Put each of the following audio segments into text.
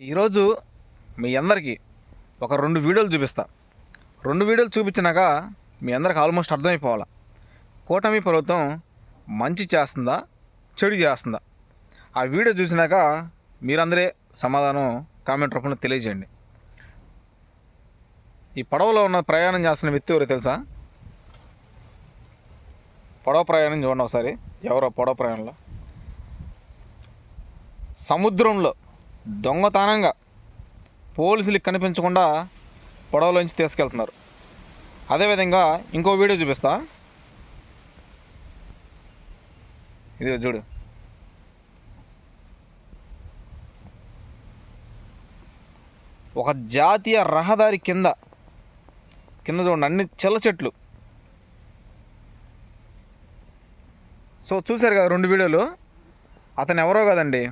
ఈరోజు మీ అందరికీ ఒక రెండు వీడియోలు చూపిస్తా. రెండు వీడియోలు చూపించినాక మీ అందరికి ఆల్మోస్ట్ అర్థమైపోవాలి. కూటమి ప్రభుత్వం మంచి చేస్తుందా చెడు చేస్తుందా? ఆ వీడియో చూసినాక మీరందరే సమాధానం కామెంట్ రూపంలో తెలియజేయండి. ఈ పడవలో ఉన్న ప్రయాణం చేస్తున్న వ్యక్తి ఎవరు తెలుసా? పడవ ప్రయాణం చూడండి ఒకసారి. ఎవరో పడవ ప్రయాణంలో? సముద్రంలో. దొంగతనంగా పోలీసులకు కనిపించకుండా పొడవలోంచి తీసుకెళ్తున్నారు. అదేవిధంగా ఇంకో వీడియో చూపిస్తా. ఇది చూడు. ఒక జాతీయ రహదారి కింద కింద చూడండి అన్ని చిల్ల చెట్లు. సో చూశారు కదా రెండు వీడియోలు? అతను ఎవరో కదండి?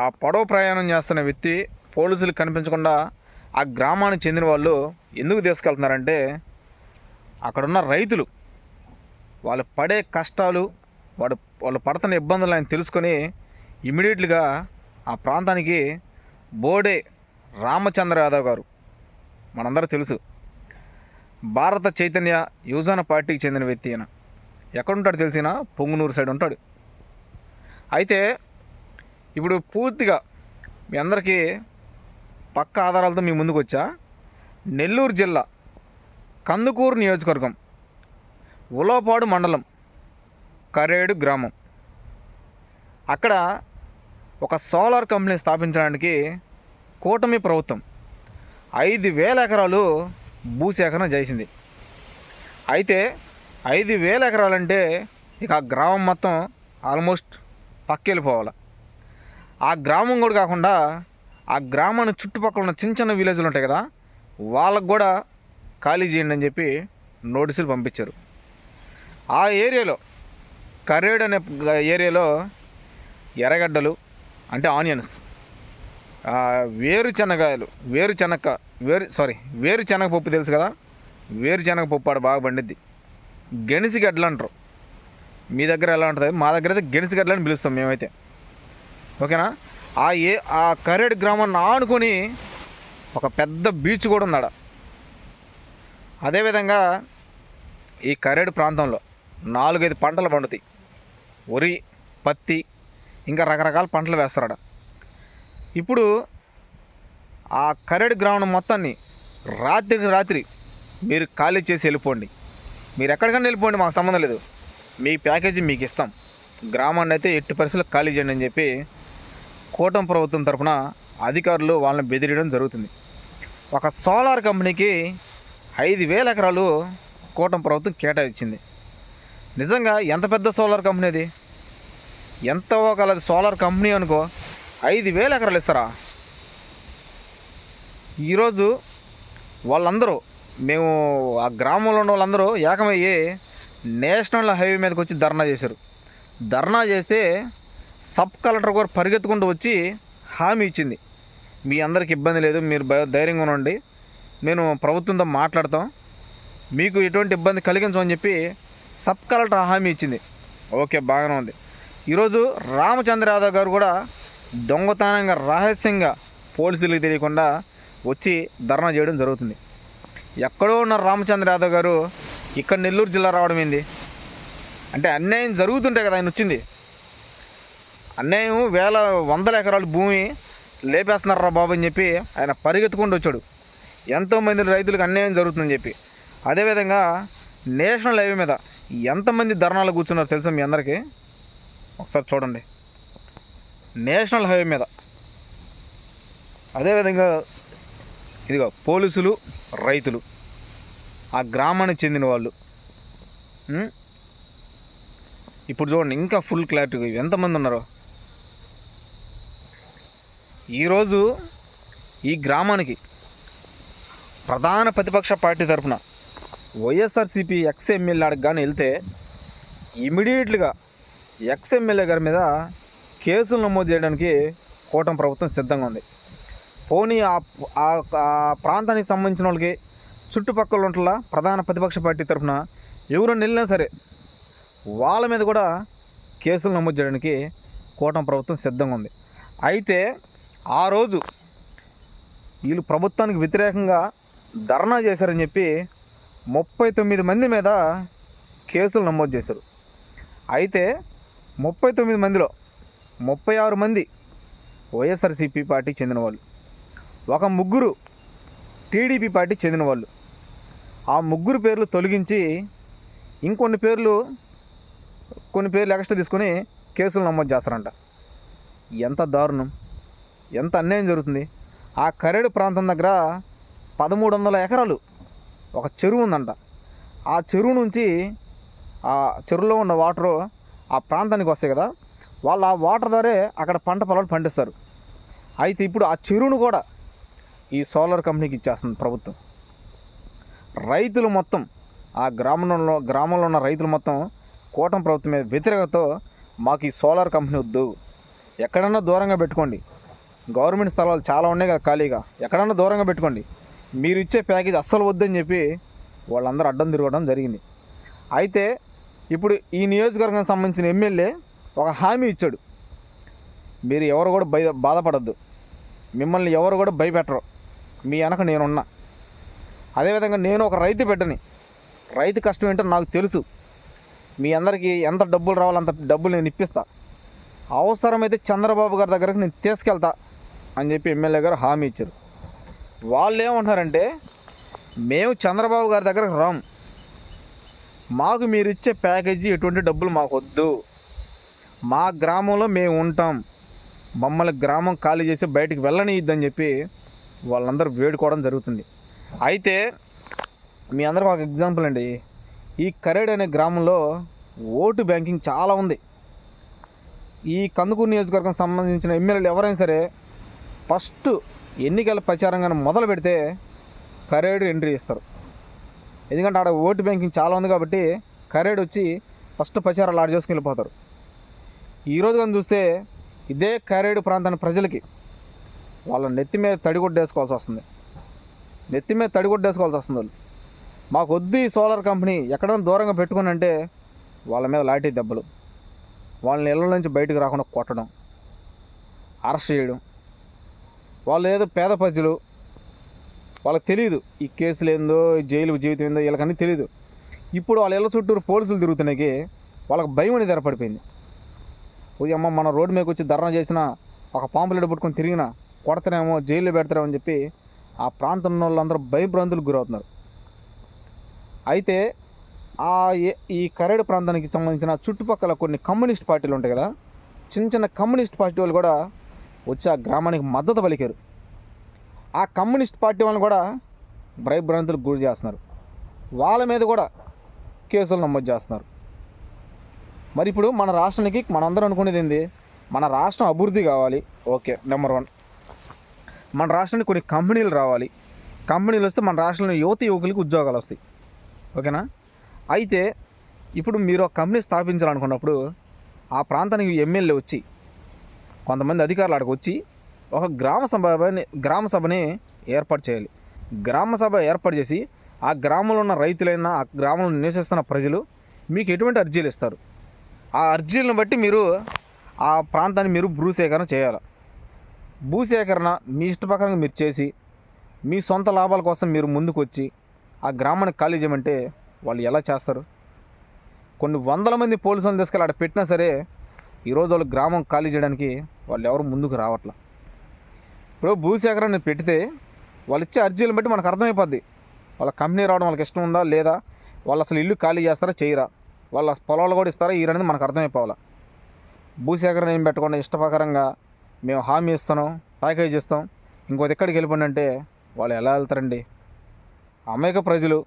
ఆ పడవ ప్రయాణం చేస్తున్న వ్యక్తి పోలీసులు కనిపించకుండా ఆ గ్రామానికి చెందిన వాళ్ళు ఎందుకు తీసుకెళ్తున్నారంటే అక్కడున్న రైతులు వాళ్ళు పడే కష్టాలు వాడు వాళ్ళు పడుతున్న ఇబ్బందులు ఆయన తెలుసుకొని ఇమీడియట్గా ఆ ప్రాంతానికి బోడే రామచంద్ర యాదవ్ గారు మనందరూ తెలుసు. భారత చైతన్య యువజన పార్టీకి చెందిన వ్యక్తి ఆయన ఎక్కడుంటాడు తెలిసిన పొంగునూరు సైడ్ ఉంటాడు. అయితే ఇప్పుడు పూర్తిగా మీ అందరికీ పక్క ఆధారాలతో మీ ముందుకు వచ్చా. నెల్లూరు జిల్లా కందుకూరు నియోజకవర్గం ఉలోపాడు మండలం కరేడు గ్రామం. అక్కడ ఒక సోలార్ కంపెనీ స్థాపించడానికి కూటమి ప్రభుత్వం ఐదు వేల ఎకరాలు భూసేకరణ చేసింది. అయితే ఐదు వేల ఎకరాలంటే ఇక ఆ గ్రామం మొత్తం ఆల్మోస్ట్ పక్కెళ్ళిపోవాలి. ఆ గ్రామం కూడా కాకుండా ఆ గ్రామాన్ని చుట్టుపక్కల ఉన్న చిన్న చిన్న విలేజ్లు ఉంటాయి కదా వాళ్ళకు కూడా ఖాళీ చేయండి అని చెప్పి నోటీసులు పంపించారు. ఆ ఏరియాలో కరేడ్ అనే ఏరియాలో ఎర్రగడ్డలు అంటే ఆనియన్స్ ఆ, వేరుశనగాయలు వేరు సారీ వేరుశనగ పప్పు తెలుసు కదా వేరుశనగ పప్పు ఆడ బాగా పండిద్ది. గెనిసిగడ్డలు అంటారు. మీ దగ్గర ఎలా ఉంటుంది? మా దగ్గర అయితే గెనిసిగడ్డలు అని పిలుస్తాం మేమైతే. ఓకేనా? ఆ ఏ ఆ కరేడ్ గ్రామాన్ని ఆనుకొని ఒక పెద్ద బీచ్ కూడా ఉంది అదేవిధంగా ఈ కరేడు ప్రాంతంలో నాలుగైదు పంటలు పండుతాయి. వరి పత్తి ఇంకా రకరకాల పంటలు వేస్తారట. ఇప్పుడు ఆ కరేడు గ్రామం మొత్తాన్ని రాత్రికి రాత్రి మీరు ఖాళీ చేసి వెళ్ళిపోండి. మీరు ఎక్కడికైనా వెళ్ళిపోండి మాకు సంబంధం లేదు. మీ ప్యాకేజీ మీకు ఇస్తాం. గ్రామాన్ని అయితే ఎట్టి పరిస్థితులు ఖాళీ చేయండి అని చెప్పి కూటమి ప్రభుత్వం తరఫున అధికారులు వాళ్ళని బెదిరియడం జరుగుతుంది. ఒక సోలార్ కంపెనీకి ఐదు వేల ఎకరాలు కూటమి ప్రభుత్వం కేటాయించింది. నిజంగా ఎంత పెద్ద సోలార్ కంపెనీ అది? ఎంత ఒకలది సోలార్ కంపెనీ అనుకో ఐదు వేల ఎకరాలు ఇస్తారా? ఈరోజు వాళ్ళందరూ మేము ఆ గ్రామంలో ఉన్న వాళ్ళందరూ ఏకమయ్యి నేషనల్ హైవే మీదకి వచ్చి ధర్నా చేశారు. ధర్నా చేస్తే సబ్ కలెక్టర్ గారు పరిగెత్తుకుంటూ వచ్చి హామీ ఇచ్చింది. మీ అందరికి ఇబ్బంది లేదు మీరు ధైర్యంగా ఉండండి. నేను ప్రభుత్వంతో మాట్లాడతాం. మీకు ఎటువంటి ఇబ్బంది కలిగించమని చెప్పి సబ్ కలెక్టర్ హామీ ఇచ్చింది. ఓకే బాగానే ఉంది. ఈరోజు రామచంద్ర యాదవ్ గారు కూడా దొంగతనంగా రహస్యంగా పోలీసులకు తెలియకుండా వచ్చి ధర్నా చేయడం జరుగుతుంది. ఎక్కడో ఉన్న రామచంద్ర యాదవ్ గారు ఇక్కడ నెల్లూరు జిల్లా రావడం ఏంది? అంటే అన్యాయం జరుగుతుంటే కదా ఆయన వచ్చింది. అన్యాయం వేల వందల ఎకరాల భూమి లేపేస్తున్నారా బాబు అని చెప్పి ఆయన పరిగెత్తుకుంటూ వచ్చాడు. ఎంతోమంది రైతులకు అన్యాయం జరుగుతుందని చెప్పి. అదేవిధంగా నేషనల్ హైవే మీద ఎంతమంది ధర్నాలు కూర్చున్నారో తెలుసా మీ అందరికీ? ఒకసారి చూడండి. నేషనల్ హైవే మీద. అదేవిధంగా ఇదిగో పోలీసులు రైతులు ఆ గ్రామానికి చెందిన వాళ్ళు. ఇప్పుడు చూడండి ఇంకా ఫుల్ క్లారిటీ ఎంతమంది ఉన్నారో. ఈరోజు ఈ గ్రామానికి ప్రధాన ప్రతిపక్ష పార్టీ తరఫున వైఎస్ఆర్సీపీ ఎక్స్ ఎమ్మెల్యే కానీ వెళ్తే ఇమీడియట్గా ఎక్స్ ఎమ్మెల్యే గారి మీద కేసులు నమోదు చేయడానికి కూటమి ప్రభుత్వం సిద్ధంగా ఉంది. పోనీ ఆ ఆ- ప్రాంతానికి సంబంధించిన వాళ్ళకి చుట్టుపక్కల ఉంటున్న ప్రధాన ప్రతిపక్ష పార్టీ తరఫున ఎవరు వెళ్ళినా సరే వాళ్ళ మీద కూడా కేసులు నమోదు చేయడానికి కూటమి ప్రభుత్వం సిద్ధంగా ఉంది. అయితే ఆ రోజు వీళ్ళు ప్రభుత్వానికి వ్యతిరేకంగా ధర్నా చేశారని చెప్పి ముప్పై తొమ్మిది మంది మీద కేసులు నమోదు చేశారు. అయితే ముప్పై తొమ్మిది మందిలో ముప్పై ఆరు మంది వైఎస్ఆర్సీపీ పార్టీకి చెందిన వాళ్ళు ఒక ముగ్గురు టీడీపీ పార్టీకి చెందిన వాళ్ళు. ఆ ముగ్గురు పేర్లు తొలగించి ఇంకొన్ని పేర్లు కొన్ని పేర్లు ఎక్స్ట్రా తీసుకొని కేసులు నమోదు చేస్తారంట. ఎంత దారుణం! ఎంత అన్యాయం జరుగుతుంది? ఆ కరేడు ప్రాంతం దగ్గర పదమూడు వందల ఎకరాలు ఒక చెరువు ఉందంట. ఆ చెరువు నుంచి ఆ చెరువులో ఉన్న వాటరు ఆ ప్రాంతానికి వస్తాయి కదా. వాళ్ళు ఆ వాటర్ ద్వారే అక్కడ పంట పొలాలు పండిస్తారు. అయితే ఇప్పుడు ఆ చెరువును కూడా ఈ సోలార్ కంపెనీకి ఇచ్చేస్తుంది ప్రభుత్వం. రైతులు మొత్తం ఆ గ్రామంలో గ్రామంలో ఉన్న రైతులు మొత్తం కూటమి ప్రభుత్వం మీద వ్యతిరేకతతో మాకు ఈ సోలార్ కంపెనీ వద్దు. ఎక్కడన్నా దూరంగా పెట్టుకోండి. గవర్నమెంట్ స్థలాలు చాలా ఉన్నాయి కదా ఖాళీగా. ఎక్కడన్నా దూరంగా పెట్టుకోండి. మీరు ఇచ్చే ప్యాకేజ్ అస్సలు వద్దని చెప్పి వాళ్ళందరూ అడ్డం తిరగడం జరిగింది. అయితే ఇప్పుడు ఈ నియోజకవర్గానికి సంబంధించిన ఎమ్మెల్యే ఒక హామీ ఇచ్చాడు. మీరు ఎవరు కూడా భయ బాధపడద్దు. మిమ్మల్ని ఎవరు కూడా భయపెట్టరు. మీ వెనక నేనున్నా. అదేవిధంగా నేను ఒక రైతు బిడ్డని. రైతు కష్టం ఏంటో నాకు తెలుసు. మీ అందరికీ ఎంత డబ్బులు రావాలో అంత డబ్బులు నేను ఇప్పిస్తా. అవసరమైతే చంద్రబాబు గారి దగ్గరకు నేను తీసుకెళ్తా. అని చెప్పి ఎమ్మెల్యే గారు హామీ ఇచ్చారు. వాళ్ళు ఏమంటున్నారంటే మేము చంద్రబాబు గారి దగ్గరకు రాం మాకు మీరు ఇచ్చే ప్యాకేజీ ఎటువంటి డబ్బులు మాకు వద్దు మా గ్రామంలో మేము ఉంటాం. మమ్మల్ని గ్రామం ఖాళీ చేసి బయటికి వెళ్ళనియద్దని చెప్పి వాళ్ళందరూ వేడుకోవడం జరుగుతుంది. అయితే మీ అందరికి ఒక ఎగ్జాంపుల్ అండి. ఈ కరేడ్ అనే గ్రామంలో ఓటు బ్యాంకింగ్ చాలా ఉంది. ఈ కందుకూరు నియోజకవర్గం సంబంధించిన ఎమ్మెల్యేలు ఎవరైనా సరే ఫస్ట్ ఎన్నికల ప్రచారంగా మొదలు పెడితే కరేడు ఎంట్రీ ఇస్తారు. ఎందుకంటే ఆడ ఓటు బ్యాంకింగ్ చాలా ఉంది కాబట్టి కరేడు వచ్చి ఫస్ట్ ప్రచారాలు ఆడ చేసుకుని వెళ్ళిపోతారు. ఈరోజు కానీ చూస్తే ఇదే కరేడు ప్రాంతాన్ని ప్రజలకి వాళ్ళ నెత్తి మీద తడిగొడ్డేసుకోవాల్సి వస్తుంది. నెత్తి మీద తడిగొడ్డేసుకోవాల్సి వస్తుంది వాళ్ళు. మాకు వద్దు ఈ సోలార్ కంపెనీ ఎక్కడైనా దూరంగా పెట్టుకుని అంటే వాళ్ళ మీద లాఠీ దెబ్బలు. వాళ్ళని ఇళ్ళ నుంచి బయటకు రాకుండా కొట్టడం అరెస్ట్ చేయడం వాళ్ళు ఏదో పేద ప్రజలు వాళ్ళకి తెలియదు ఈ కేసులు ఏందో జైలు జీవితం ఏందో వీళ్ళకన్నీ తెలియదు ఇప్పుడు వాళ్ళ ఇళ్ళ చుట్టూరు పోలీసులు తిరుగుతున్నాయి వాళ్ళకి భయం అనేది ఏర్పడిపోయింది. ఓ అమ్మ మన రోడ్డు మీదకి వచ్చి ధర్నా చేసిన ఒక పాంపులెట్ పట్టుకొని తిరిగిన కొడతారేమో జైల్లో పెడతారేమో అని చెప్పి ఆ ప్రాంతంలో వాళ్ళందరూ భయభ్రాంతులకు గురవుతున్నారు. అయితే ఆ ఏ- ఈ కరేడు ప్రాంతానికి సంబంధించిన చుట్టుపక్కల కొన్ని కమ్యూనిస్ట్ పార్టీలు ఉంటాయి కదా చిన్న చిన్న కమ్యూనిస్ట్ పార్టీ వాళ్ళు కూడా వచ్చి ఆ గ్రామానికి మద్దతు పలికారు. ఆ కమ్యూనిస్ట్ పార్టీ వాళ్ళని కూడా భయభ్రాంతులకు గురి చేస్తున్నారు. వాళ్ళ మీద కూడా కేసులు నమోదు చేస్తున్నారు. మరి ఇప్పుడు మన రాష్ట్రానికి మనందరం అనుకునేది ఏంది? మన రాష్ట్రం అభివృద్ధి కావాలి. Okay number one. మన రాష్ట్రానికి కొన్ని కంపెనీలు రావాలి. కంపెనీలు వస్తే మన రాష్ట్రంలో యువత యువకులకి ఉద్యోగాలు వస్తాయి. ఓకేనా? అయితే ఇప్పుడు మీరు ఒక కంపెనీ స్థాపించాలనుకున్నప్పుడు ఆ ప్రాంతానికి ఎమ్మెల్యే వచ్చి కొంతమంది అధికారులు అక్కడికి వచ్చి ఒక గ్రామ సభని గ్రామ సభని ఏర్పాటు చేయాలి. గ్రామ సభ ఏర్పాటు చేసి ఆ గ్రామంలో ఉన్న రైతులైనా ఆ గ్రామంలో నివసిస్తున్న ప్రజలు మీకు ఎటువంటి అర్జీలు ఇస్తారు? ఆ అర్జీలను బట్టి మీరు ఆ ప్రాంతాన్ని మీరు భూసేకరణ చేయాలి. భూసేకరణ మీ ఇష్ట ప్రకారంగా మీరు చేసి మీ సొంత లాభాల కోసం మీరు ముందుకు వచ్చి ఆ గ్రామాన్ని ఖాళీ చేయమంటే వాళ్ళు ఎలా చేస్తారు? కొన్ని వందల మంది పోలీసులను తీసుకెళ్ళి అక్కడ పెట్టినా సరే ఈరోజు వాళ్ళు గ్రామం ఖాళీ చేయడానికి వాళ్ళు ఎవరు ముందుకు రావట్లా. ఇప్పుడు భూసేకరణ పెడితే వాళ్ళు ఇచ్చే అర్జీలను బట్టి మనకు అర్థమైపోద్ది. వాళ్ళ కంపెనీ రావడం వాళ్ళకి ఇష్టం ఉందా లేదా? వాళ్ళు అసలు ఇల్లు ఖాళీ చేస్తారా చేయరా? వాళ్ళ పొలాలు కూడా ఇస్తారా? ఈరనేది మనకు అర్థమైపోవాలి. భూసేకరణ ఏం పెట్టకుండా ఇష్టప్రకారంగా మేము హామీ ఇస్తాం ప్యాకేజ్ ఇస్తాం. ఇంకోటి ఎక్కడికి వెళ్ళిపోండి అంటే వాళ్ళు ఎలా వెళ్తారండి? అమాయక ప్రజలు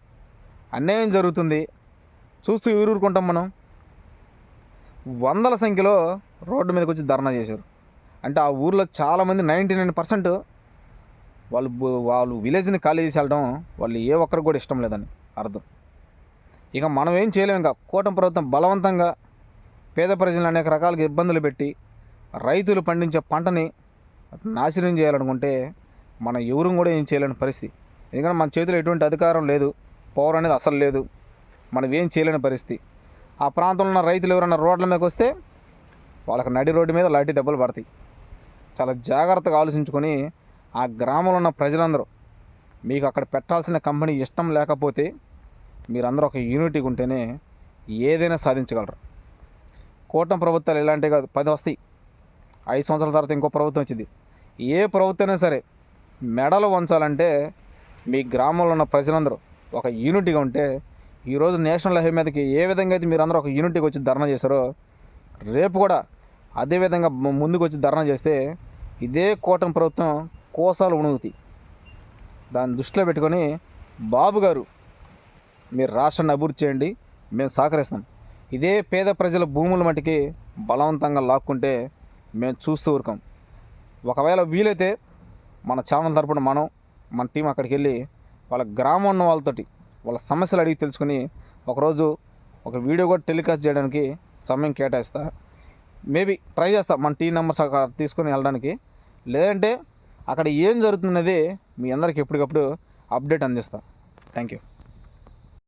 అన్యాయం జరుగుతుంది. చూస్తూ ఊరూరుకుంటాం మనం. వందల సంఖ్యలో రోడ్డు మీదకి వచ్చి ధర్నా చేశారు. అంటే ఆ ఊర్లో చాలామంది నైంటీ నైన్ పర్సెంట్ వాళ్ళు వాళ్ళు విలేజ్ని ఖాళీ చేసి వెళ్ళడం వాళ్ళు ఏ ఒక్కరికి కూడా ఇష్టం లేదని అర్థం. ఇక మనం ఏం చేయలేము ఇంకా. కూటమి ప్రభుత్వం బలవంతంగా పేద ప్రజలను అనేక రకాలుగా ఇబ్బందులు పెట్టి రైతులు పండించే పంటని నాశనం చేయాలనుకుంటే మనం ఎవరు కూడా ఏం చేయలేని పరిస్థితి. ఎందుకంటే మన చేతిలో ఎటువంటి అధికారం లేదు. పవర్ అనేది అసలు లేదు. మనం ఏం చేయలేని పరిస్థితి. ఆ ప్రాంతంలో ఉన్న రైతులు ఎవరైనా రోడ్ల మీదకి వస్తే వాళ్ళకి నడి రోడ్డు మీద లాంటి దెబ్బలు పడతాయి. చాలా జాగ్రత్తగా ఆలోచించుకొని ఆ గ్రామంలో ఉన్న ప్రజలందరూ మీకు అక్కడ పెట్టాల్సిన కంపెనీ ఇష్టం లేకపోతే మీరందరూ ఒక యూనిటీగా ఉంటేనే ఏదైనా సాధించగలరు. కూటమి ప్రభుత్వాలు ఇలాంటివి కాదు. పది వస్తాయి. ఐదు సంవత్సరాల తర్వాత ఇంకో ప్రభుత్వం వచ్చింది. ఏ ప్రభుత్వమైనా సరే మెడలు వంచాలంటే మీ గ్రామంలో ఉన్న ప్రజలందరూ ఒక యూనిటీగా ఉంటే ఈరోజు నేషనల్ హైవే మీదకి ఏ విధంగా అయితే మీరు అందరూ ఒక యూనిటీకి వచ్చి ధర్నా చేశారో రేపు కూడా అదే విధంగా ముందుకు వచ్చి ధర్నా చేస్తే ఇదే కూటమి ప్రభుత్వం కోసాలు ఉణుగుతాయి దాన్ని దృష్టిలో పెట్టుకొని బాబు గారు మీరు రాష్ట్రాన్ని అభివృద్ధి చేయండి మేము సహకరిస్తాం. ఇదే పేద ప్రజల భూముల మటుకి బలవంతంగా లాక్కుంటే మేము చూస్తూ ఊరుకాం. ఒకవేళ వీలైతే మన ఛానల్ తరపున మనం మన టీం అక్కడికి వెళ్ళి వాళ్ళ గ్రామం ఉన్న వాళ్ళతోటి వాళ్ళ సమస్యలు అడిగి తెలుసుకుని ఒకరోజు ఒక వీడియో కూడా టెలికాస్ట్ చేయడానికి సమయం కేటాయిస్తా. మేబీ ట్రై చేస్తా మన టీ నెంబర్స్ అక్కడ తీసుకొని వెళ్ళడానికి. లేదంటే అక్కడ ఏం జరుగుతున్నది మీ అందరికి ఎప్పటికప్పుడు అప్డేట్ అందిస్తా. Thank you